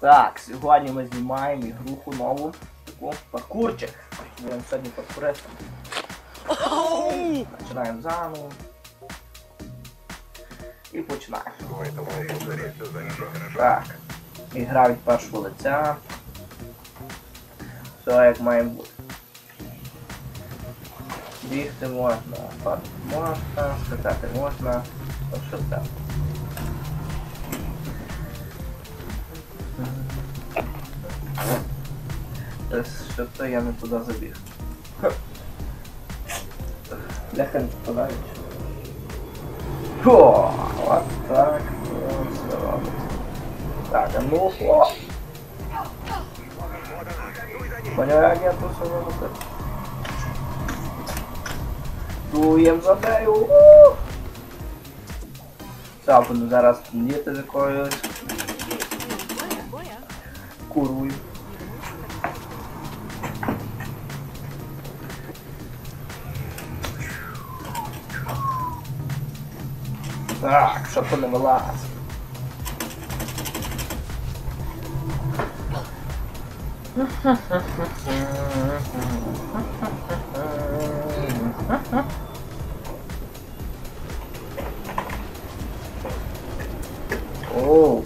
Так, сьогодні ми знімаємо ігруху нову таку паркурчик. Будемо сьогодні паркуристом. Починаємо заново. І починаємо. Так. Ігра від першого лиця. Все як має бути. Бігти можна, падати можна, скакати можна, що це. Przystojamy to do zabierz. Lechem to dać. Tak, tak, mnóstwo. Ponieważ ja tu sobie mogę. Tu jem zadeju. Trzeba zaraz dietę zakończyć. Kurwa. Ah, que sapo na. Oh!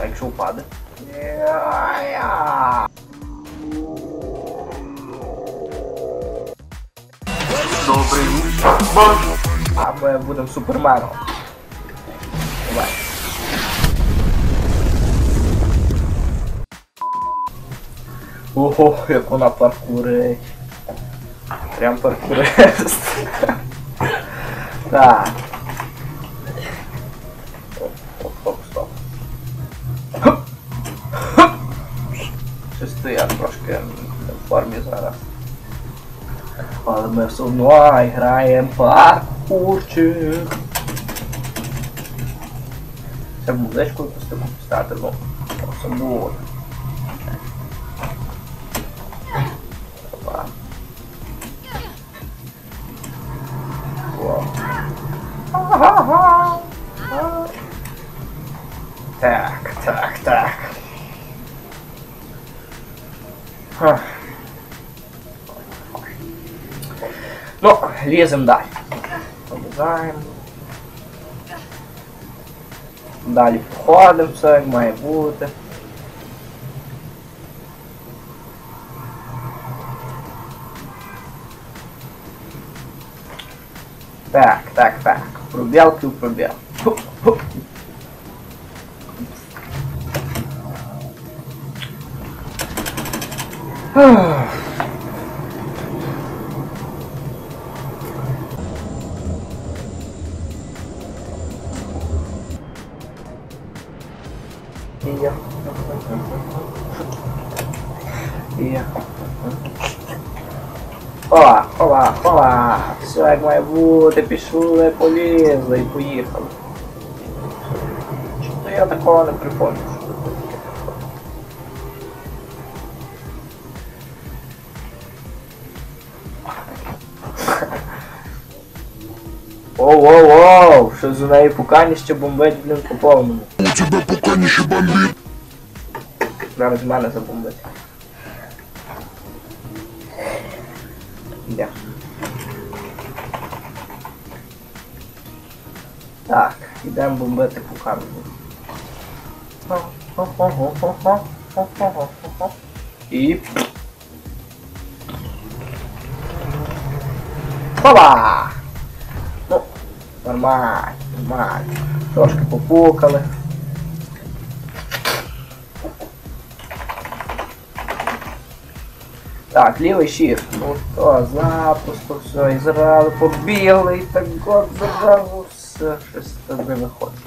Ai, que chupada. Yeah, вечір. А ми будемо суперменом. Давай. Ого, як вона паркурить. Прям паркурист. Так. Оп, оп, оп, стоп. Хоп. Хоп. Щось то я трошки не Spadme so mnou a hrajem parkourček. Jsem vůbec, kolik jste mu státe dlouho. To jsem důvod. Wow. Ha ha ha! Ну, ліземо далі. Обрізаємо. Далі входимо, все як має бути. Так, так, так. Пробіл, плюс пробіл. Ах. Є. Iya. Хова, хова, хова. Все як має бути, пішли, полізли і поїхали. Чому я такого не припомню? Оу-оу-оу! Що за неї пуканіще бомбить, блін, по повному. У тебя пуканище бомбит. Зараз мене забомбить. Йде. Так, йдемо бомбити по камеру. І... Хова! Нормально, нормально. Трошки попукали. Так, лівий shift. Ну то, запуску, все, і зразу побігли, і так от зразу все, щось тут не виходить.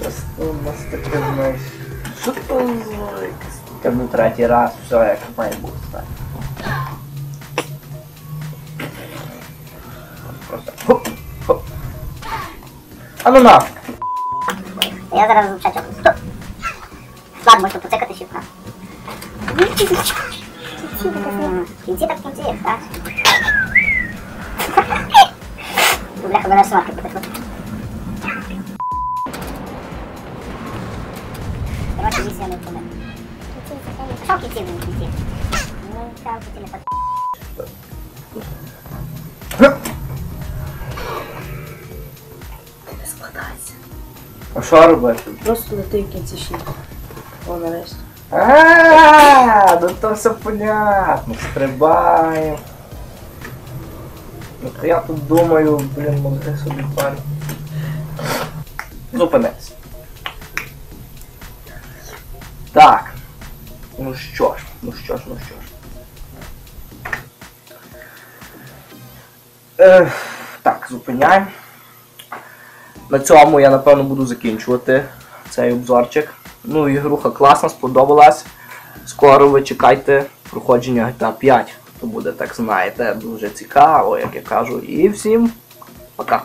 Щось то у нас таке, знаєш. Що то за якесь таке третій раз, все як має бути, Anuna! Ja zaraz wyprzeciąg. Ładno, to poczekaj, to się pan. Gdzie tak pięcie jest, tak? Dobra, chyba nasza matka potem. Zobaczcie, nic nie mamy tyle. Szoki ciebie, nic nie. No, cały tyle. А що робити? Просто лети в кінці ще. О, нарешті. А, ну то все понятно. Стрибаємо. Ну то я тут думаю, блін, мозги собі парю. Зупинись. Так. Ну що ж, ну що ж, ну що ж. Так, зупиняємо. На цьому я напевно буду закінчувати цей обзорчик. Ну, ігруха класна, сподобалась. Скоро ви чекайте проходження GTA 5. То буде, так знаєте, дуже цікаво, як я кажу. І всім пока.